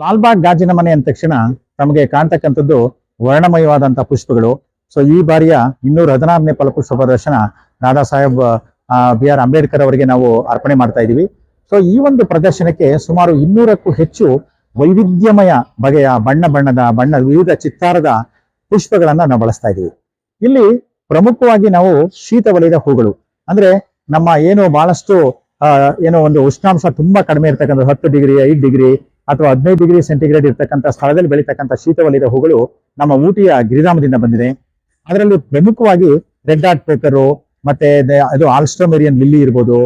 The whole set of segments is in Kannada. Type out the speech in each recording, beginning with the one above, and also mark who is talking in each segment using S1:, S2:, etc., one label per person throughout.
S1: ಲಾಲ್ಬಾಗ್ ಗಾಜಿನ ಮನೆ ಅಂದ ತಕ್ಷಣ ನಮಗೆ ಕಾಣ್ತಕ್ಕಂಥದ್ದು ವರ್ಣಮಯವಾದಂತಹ ಪುಷ್ಪಗಳು. ಸೊ, ಈ ಬಾರಿಯ ಇನ್ನೂರ ಹದಿನಾರನೇ ಫಲಪುಷ್ಪ ಪ್ರದರ್ಶನ ದಾದಾ ಸಾಹೇಬ್ ಬಿ ಆರ್ ಅಂಬೇಡ್ಕರ್ ಅವರಿಗೆ ನಾವು ಅರ್ಪಣೆ ಮಾಡ್ತಾ ಇದ್ದೀವಿ. ಸೊ, ಈ ಒಂದು ಪ್ರದರ್ಶನಕ್ಕೆ ಸುಮಾರು ಇನ್ನೂರಕ್ಕೂ ಹೆಚ್ಚು ವೈವಿಧ್ಯಮಯ ಬಗೆಯ ಬಣ್ಣ ಬಣ್ಣದ, ಬಣ್ಣ ವಿವಿಧ ಚಿತ್ತಾರದ ಪುಷ್ಪಗಳನ್ನ ನಾವು ಬಳಸ್ತಾ ಇದ್ದೀವಿ. ಇಲ್ಲಿ ಪ್ರಮುಖವಾಗಿ ನಾವು ಶೀತ ಹೂಗಳು. ಅಂದ್ರೆ ನಮ್ಮ ಏನು ಬಹಳಷ್ಟು ಏನೋ ಒಂದು ಉಷ್ಣಾಂಶ ತುಂಬಾ ಕಡಿಮೆ ಇರ್ತಕ್ಕಂಥ ಹತ್ತು ಡಿಗ್ರಿ, ಐದು ಡಿಗ್ರಿ ಅಥವಾ ಹದಿನೈದು ಡಿಗ್ರಿ ಸೆಂಟಿಗ್ರೇಡ್ ಇರತಕ್ಕಂಥ ಸ್ಥಳದಲ್ಲಿ ಬೆಳೀತಕ್ಕಂಥ ಶೀತವಲ್ಲಿದ ಹೂಗಳು ನಮ್ಮ ಊಟಿಯ ಗಿರಿಧಾಮದಿಂದ ಬಂದಿದೆ. ಅದರಲ್ಲಿ ಪ್ರಮುಖವಾಗಿ ರೆಡ್ ಆರ್ಟ್ ಪೇಪರು ಮತ್ತೆ ಅದು ಆಲ್ಸ್ಟ್ರೋಮೇರಿಯನ್ ಲಿಲ್ಲಿ ಇರ್ಬೋದು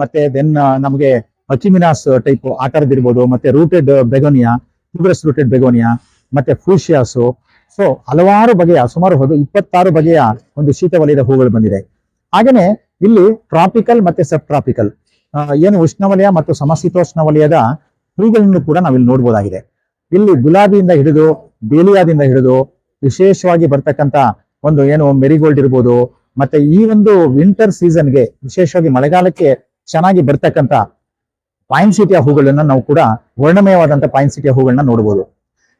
S1: ಮತ್ತೆ ದೆನ್ ನಮಗೆ ಅಚಿಮಿನಾಸ್ ಟೈಪ್ ಆ ಇರ್ಬೋದು, ಮತ್ತೆ ರೂಟೆಡ್ ಬೆಗೋನಿಯಾ ಟ್ಯೂಬ್ರಸ್ ರೂಟೆಡ್ ಬೆಗೋನಿಯಾ, ಮತ್ತೆ ಫೂಶಿಯಾಸು ಸೊ, ಹಲವಾರು ಬಗೆಯ, ಸುಮಾರು ಹೋದ, ಇಪ್ಪತ್ತಾರು ಬಗೆಯ ಒಂದು ಶೀತವಲಯದ ಹೂಗಳು ಬಂದಿದೆ. ಹಾಗೇನೆ ಇಲ್ಲಿ ಟ್ರಾಪಿಕಲ್ ಮತ್ತೆ ಸಬ್ ಟ್ರಾಪಿಕಲ್ ಏನು ಉಷ್ಣವಲಯ ಮತ್ತು ಸಮಶೀತೋಷ್ಣ ವಲಯದ ಹೂಗಳನ್ನು ಕೂಡ ನಾವಿಲ್ಲಿ ನೋಡ್ಬೋದಾಗಿದೆ. ಇಲ್ಲಿ ಗುಲಾಬಿಯಿಂದ ಹಿಡಿದು ಬೇಲಿಯಾದಿಂದ ಹಿಡಿದು ವಿಶೇಷವಾಗಿ ಬರ್ತಕ್ಕಂತ ಒಂದು ಏನು ಮೆರಿಗೋಲ್ಡ್ ಇರ್ಬೋದು, ಮತ್ತೆ ಈ ಒಂದು ವಿಂಟರ್ ಸೀಸನ್ಗೆ ವಿಶೇಷವಾಗಿ ಮಳೆಗಾಲಕ್ಕೆ ಚೆನ್ನಾಗಿ ಬರ್ತಕ್ಕಂತ ಪಾಯಿನ್ ಸಿಟಿಯ ಹೂಗಳನ್ನ ನಾವು ಕೂಡ ವರ್ಣಮಯವಾದಂತ ಪಾಯಿನ್ ಸಿಟಿಯ ಹೂಗಳನ್ನ ನೋಡಬಹುದು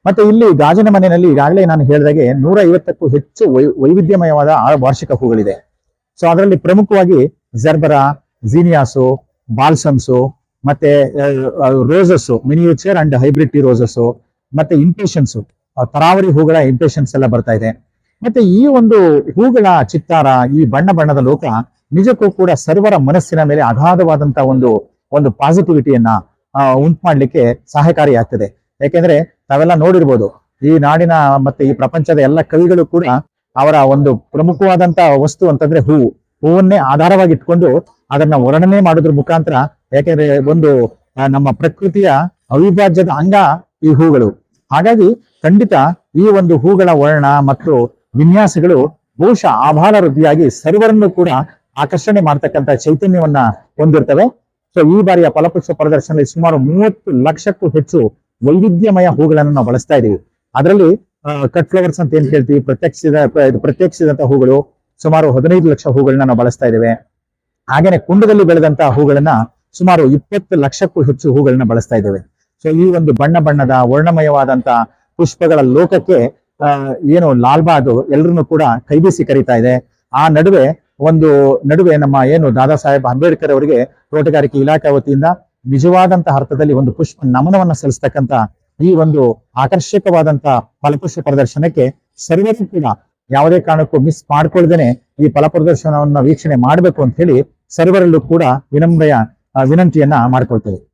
S1: ಮತ್ತೆ ಇಲ್ಲಿ ಗಾಜಿನ ಮನೆಯಲ್ಲಿ ಈಗಾಗಲೇ ನಾನು ಹೇಳಿದಾಗೆ ನೂರ ಐವತ್ತಕ್ಕೂ ಹೆಚ್ಚು ವೈವಿಧ್ಯಮಯವಾದ ವಾರ್ಷಿಕ ಹೂಗಳಿದೆ. ಸೊ ಅದರಲ್ಲಿ ಪ್ರಮುಖವಾಗಿ ಜರ್ಬರಾ, ಜೀನಿಯಾಸು ಬಾಲ್ಸಮ್ಸು ಮತ್ತೆ roses miniature and hybrid tea roses ಮತ್ತೆ ಇಂಪೇಷನ್ಸ್ ತರಾವರಿ ಹೂಗಳ ಇಂಪೇಷನ್ಸ್ ಎಲ್ಲ ಬರ್ತಾ ಇದೆ. ಮತ್ತೆ ಈ ಒಂದು ಹೂಗಳ ಚಿತ್ತಾರ, ಈ ಬಣ್ಣ ಬಣ್ಣದ ಲೋಕ ನಿಜಕ್ಕೂ ಕೂಡ ಸರ್ವರ ಮನಸ್ಸಿನ ಮೇಲೆ ಅಗಾಧವಾದಂತ ಒಂದು ಒಂದು ಪಾಸಿಟಿವಿಟಿಯನ್ನ ಉಂಟು ಮಾಡ್ಲಿಕ್ಕೆ ಸಹಕಾರಿಯಾಗ್ತದೆ. ಯಾಕೆಂದ್ರೆ ತಾವೆಲ್ಲ ನೋಡಿರ್ಬೋದು, ಈ ನಾಡಿನ ಮತ್ತೆ ಈ ಪ್ರಪಂಚದ ಎಲ್ಲ ಕವಿಗಳು ಕೂಡ ಅವರ ಒಂದು ಪ್ರಮುಖವಾದಂತ ವಸ್ತು ಅಂತಂದ್ರೆ ಹೂವು. ಹೂವನ್ನೇ ಆಧಾರವಾಗಿ ಇಟ್ಕೊಂಡು ಅದನ್ನ ವರ್ಣನೆ ಮಾಡೋದ್ರ ಮುಖಾಂತರ ಯಾಕೆಂದ್ರೆ ಒಂದು ನಮ್ಮ ಪ್ರಕೃತಿಯ ಅವಿಭಾಜ್ಯದ ಅಂಗ ಈ ಹೂಗಳು. ಹಾಗಾಗಿ ಖಂಡಿತ ಈ ಒಂದು ಹೂಗಳ ವರ್ಣ ಮತ್ತು ವಿನ್ಯಾಸಗಳು ಬಹುಶಃ ಆಭಾರ ವೃದ್ಧಿಯಾಗಿ ಸರ್ವರನ್ನು ಕೂಡ ಆಕರ್ಷಣೆ ಮಾಡ್ತಕ್ಕಂಥ ಚೈತನ್ಯವನ್ನ ಹೊಂದಿರ್ತವೆ. ಸೊ ಈ ಬಾರಿಯ ಫಲಪುಷ್ಪ ಪ್ರದರ್ಶನದಲ್ಲಿ ಸುಮಾರು ಮೂವತ್ತು ಲಕ್ಷಕ್ಕೂ ಹೆಚ್ಚು ವೈವಿಧ್ಯಮಯ ಹೂಗಳನ್ನು ನಾವು ಬಳಸ್ತಾ ಇದೀವಿ. ಅದರಲ್ಲಿ ಕಟ್ ಫ್ಲವರ್ಸ್ ಅಂತ ಏನ್ ಹೇಳ್ತೀವಿ? ಪ್ರತ್ಯಕ್ಷಿಸಿದ ಪ್ರತ್ಯಕ್ಷಿಸಿದಂತ ಹೂಗಳು, ಸುಮಾರು ಹದಿನೈದು ಲಕ್ಷ ಹೂಗಳನ್ನ ನಾವು ಬಳಸ್ತಾ ಇದ್ದೇವೆ. ಹಾಗೇನೆ ಕುಂಡದಲ್ಲಿ ಬೆಳೆದಂತ ಹೂಗಳನ್ನ ಸುಮಾರು ಇಪ್ಪತ್ತು ಲಕ್ಷಕ್ಕೂ ಹೆಚ್ಚು ಹೂಗಳನ್ನ ಬಳಸ್ತಾ ಇದ್ದೇವೆ. ಸೊ ಈ ಒಂದು ಬಣ್ಣ ಬಣ್ಣದ ವರ್ಣಮಯವಾದಂತ ಪುಷ್ಪಗಳ ಲೋಕಕ್ಕೆ ಏನು ಲಾಲ್ಬಾಗ್ ಎಲ್ಲರನ್ನು ಕೂಡ ಕೈಬೀಸಿ ಕರೀತಾ ಇದೆ. ಆ ನಡುವೆ ಒಂದು, ನಡುವೆ ನಮ್ಮ ಏನು ದಾದಾ ಸಾಹೇಬ್ ಅಂಬೇಡ್ಕರ್ ಅವರಿಗೆ ತೋಟಗಾರಿಕೆ ಇಲಾಖೆ ವತಿಯಿಂದ ನಿಜವಾದಂತಹ ಅರ್ಥದಲ್ಲಿ ಒಂದು ಪುಷ್ಪ ನಮನವನ್ನ ಸಲ್ಲಿಸ್ತಕ್ಕಂತ ಈ ಒಂದು ಆಕರ್ಷಕವಾದಂತ ಫಲಪುಷ್ಪ ಪ್ರದರ್ಶನಕ್ಕೆ ಸರ್ವರು ಯಾವುದೇ ಕಾರಣಕ್ಕೂ ಮಿಸ್ ಮಾಡ್ಕೊಳ್ದೇನೆ ಈ ಫಲ ಪ್ರದರ್ಶನವನ್ನ ವೀಕ್ಷಣೆ ಮಾಡಬೇಕು ಅಂತ ಹೇಳಿ ಸರ್ವರಲ್ಲೂ ಕೂಡ ವಿನಮ್ರೆಯ ವಿನಂತಿಯನ್ನ ಮಾಡ್ಕೊಳ್ತೇವೆ.